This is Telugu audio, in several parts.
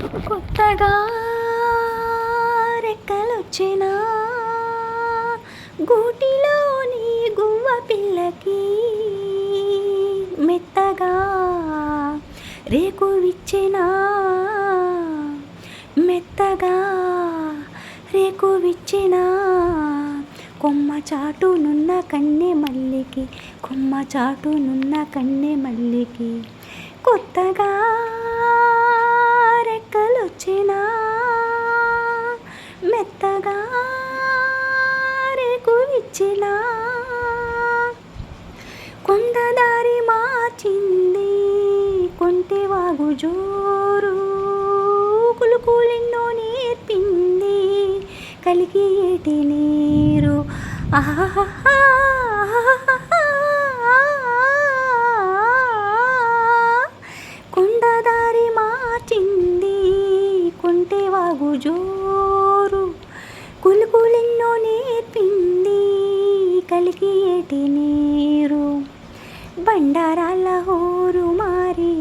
కొత్తగా రెక్కలొచ్చిన? గూటిలోని గువ్వ పిల్లకి మెత్తగా రేకు విచ్చిన మెత్తగా రేకు విచ్చిన కొమ్మ చాటునున్న కన్నె మల్లికి కొమ్మ చాటునున్న కన్నె మల్లికి కొత్తగా రేకు ఇచ్చిన కొండదారి మార్చింది కొంటే వాగు జోరు. కులుకులెన్నో నేర్పింది కలిగి ఏటి నీరు. ఆహా కొండదారి మార్చింది కొంటే వాగు జోరు. కలిగి ఏటి నీరు? బండారాల హోరు మారి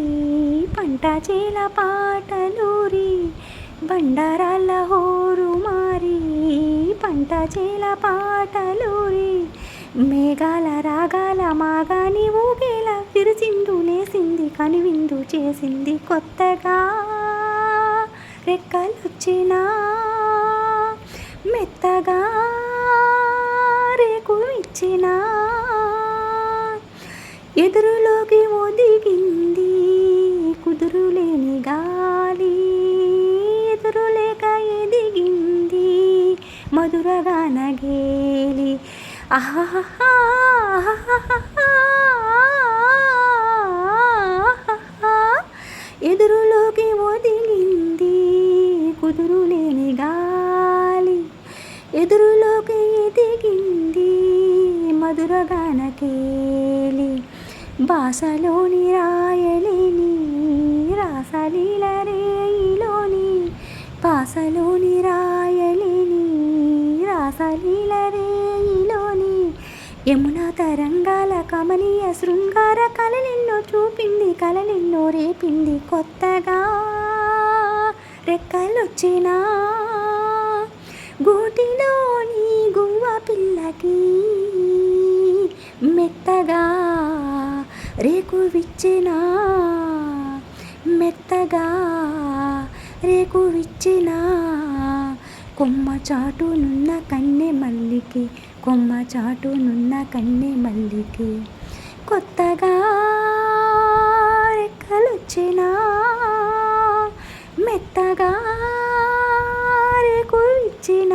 పంట చేల పాటలూరి బండారాల హోరు మారి పంట చేల పాటలూరి మేఘాల రాగాల మాగాని ఊగేలా విరిచిందు లేసింది కనివిందు చేసింది కొత్తగా. రెక్కలొచ్చిన మెత్తగా వచ్చినా ఎదురులోకి ఒదిగింది కుదురులేని గాలి. ఎదురులేక ఎదిగింది మధురగా నగేలి. ఆహా ఎదురులోకి ఒదిగింది కుదురులేని గాలి. ఎదురు మధురగానకేలి భాషలోని రాయలేని రాసలీల రేయిలోని భాషలోని రాయలేని రాసలీల రేయిలోని యమున తరంగాల కమనీయ శృంగార కలలెన్నో చూపింది కలలెన్నో రేపింది కొత్తగా రెక్కలొచ్చినా గూటిలోని రేకువిచ్చిన మెత్తగా రేకు విచ్చిన కొమ్మ చాటునున్న కన్నె మల్లికి కొమ్మ చాటునున్న కన్నె మల్లికి. కొత్తగా రెక్కలొచ్చిన మెత్తగా రేకు ఇచ్చిన